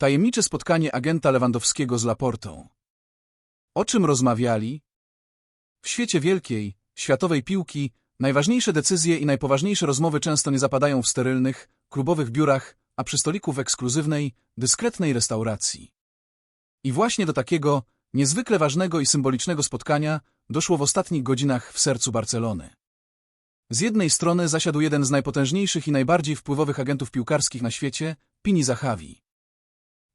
Tajemnicze spotkanie agenta Lewandowskiego z Laportą. O czym rozmawiali? W świecie wielkiej, światowej piłki najważniejsze decyzje i najpoważniejsze rozmowy często nie zapadają w sterylnych, klubowych biurach, a przy stoliku w ekskluzywnej, dyskretnej restauracji. I właśnie do takiego, niezwykle ważnego i symbolicznego spotkania doszło w ostatnich godzinach w sercu Barcelony. Z jednej strony zasiadł jeden z najpotężniejszych i najbardziej wpływowych agentów piłkarskich na świecie, Pini Zahavi.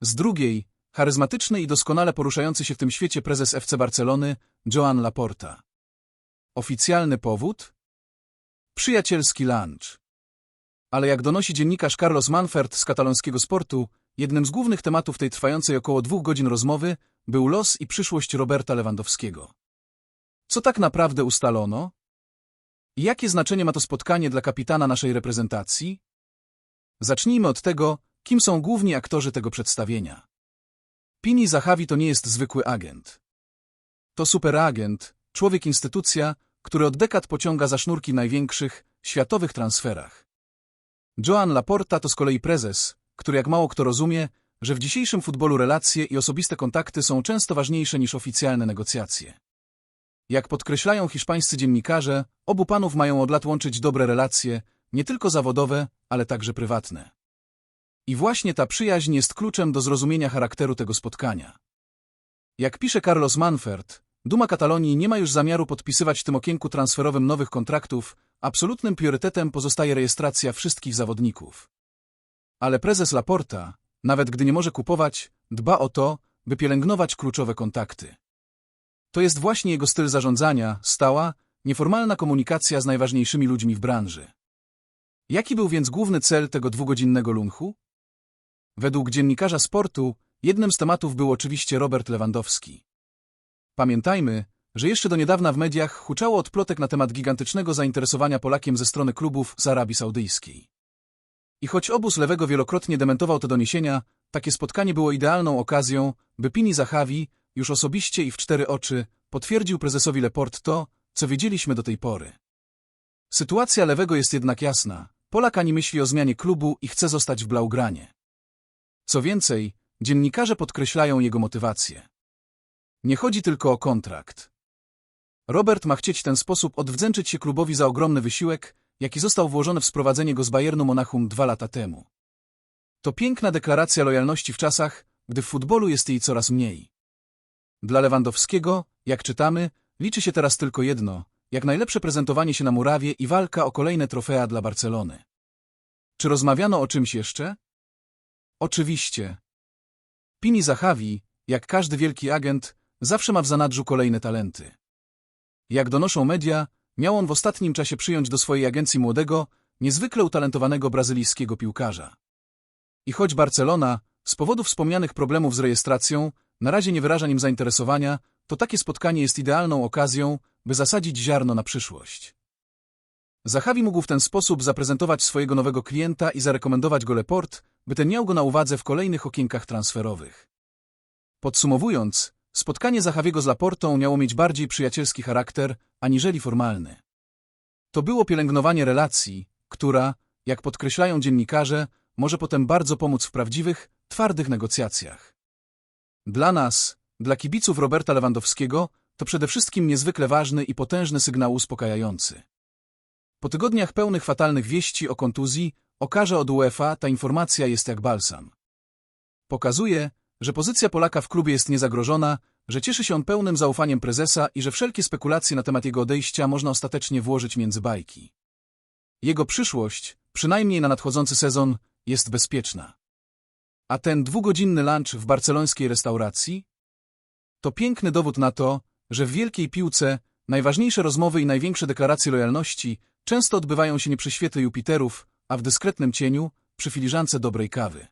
Z drugiej, charyzmatyczny i doskonale poruszający się w tym świecie prezes FC Barcelony, Joan Laporta. Oficjalny powód? Przyjacielski lunch. Ale jak donosi dziennikarz Carlos Manfert z katalońskiego sportu, jednym z głównych tematów tej trwającej około dwóch godzin rozmowy był los i przyszłość Roberta Lewandowskiego. Co tak naprawdę ustalono? Jakie znaczenie ma to spotkanie dla kapitana naszej reprezentacji? Zacznijmy od tego, kim są główni aktorzy tego przedstawienia. Pini Zahavi to nie jest zwykły agent. To superagent, człowiek-instytucja, który od dekad pociąga za sznurki największych, światowych transferach. Joan Laporta to z kolei prezes, który jak mało kto rozumie, że w dzisiejszym futbolu relacje i osobiste kontakty są często ważniejsze niż oficjalne negocjacje. Jak podkreślają hiszpańscy dziennikarze, obu panów mają od lat łączyć dobre relacje, nie tylko zawodowe, ale także prywatne. I właśnie ta przyjaźń jest kluczem do zrozumienia charakteru tego spotkania. Jak pisze Carlos Manfert, Duma Katalonii nie ma już zamiaru podpisywać w tym okienku transferowym nowych kontraktów, absolutnym priorytetem pozostaje rejestracja wszystkich zawodników. Ale prezes Laporta, nawet gdy nie może kupować, dba o to, by pielęgnować kluczowe kontakty. To jest właśnie jego styl zarządzania, stała, nieformalna komunikacja z najważniejszymi ludźmi w branży. Jaki był więc główny cel tego dwugodzinnego lunchu? Według dziennikarza sportu, jednym z tematów był oczywiście Robert Lewandowski. Pamiętajmy, że jeszcze do niedawna w mediach huczało od plotek na temat gigantycznego zainteresowania Polakiem ze strony klubów z Arabii Saudyjskiej. I choć obóz lewego wielokrotnie dementował te doniesienia, takie spotkanie było idealną okazją, by Pini Zahavi, już osobiście i w cztery oczy, potwierdził prezesowi Leport to, co wiedzieliśmy do tej pory. Sytuacja lewego jest jednak jasna. Polak ani myśli o zmianie klubu i chce zostać w Blaugranie. Co więcej, dziennikarze podkreślają jego motywację. Nie chodzi tylko o kontrakt. Robert ma chcieć w ten sposób odwdzięczyć się klubowi za ogromny wysiłek, jaki został włożony w sprowadzenie go z Bayernu Monachium dwa lata temu. To piękna deklaracja lojalności w czasach, gdy w futbolu jest jej coraz mniej. Dla Lewandowskiego, jak czytamy, liczy się teraz tylko jedno, jak najlepsze prezentowanie się na murawie i walka o kolejne trofea dla Barcelony. Czy rozmawiano o czymś jeszcze? Oczywiście. Pini Zahavi, jak każdy wielki agent, zawsze ma w zanadrzu kolejne talenty. Jak donoszą media, miał on w ostatnim czasie przyjąć do swojej agencji młodego, niezwykle utalentowanego brazylijskiego piłkarza. I choć Barcelona, z powodu wspomnianych problemów z rejestracją, na razie nie wyraża nim zainteresowania, to takie spotkanie jest idealną okazją, by zasadzić ziarno na przyszłość. Zachawi mógł w ten sposób zaprezentować swojego nowego klienta i zarekomendować go Leport, by ten miał go na uwadze w kolejnych okienkach transferowych. Podsumowując, spotkanie Zachawiego z Laportą miało mieć bardziej przyjacielski charakter, aniżeli formalny. To było pielęgnowanie relacji, która, jak podkreślają dziennikarze, może potem bardzo pomóc w prawdziwych, twardych negocjacjach. Dla nas, dla kibiców Roberta Lewandowskiego, to przede wszystkim niezwykle ważny i potężny sygnał uspokajający. Po tygodniach pełnych fatalnych wieści o kontuzji, o karze od UEFA, ta informacja jest jak balsam. Pokazuje, że pozycja Polaka w klubie jest niezagrożona, że cieszy się on pełnym zaufaniem prezesa i że wszelkie spekulacje na temat jego odejścia można ostatecznie włożyć między bajki. Jego przyszłość, przynajmniej na nadchodzący sezon, jest bezpieczna. A ten dwugodzinny lunch w barcelońskiej restauracji? To piękny dowód na to, że w wielkiej piłce najważniejsze rozmowy i największe deklaracje lojalności często odbywają się nie przy świetle Jupiterów, a w dyskretnym cieniu, przy filiżance dobrej kawy.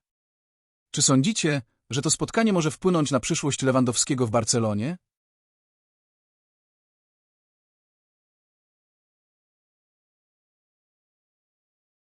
Czy sądzicie, że to spotkanie może wpłynąć na przyszłość Lewandowskiego w Barcelonie?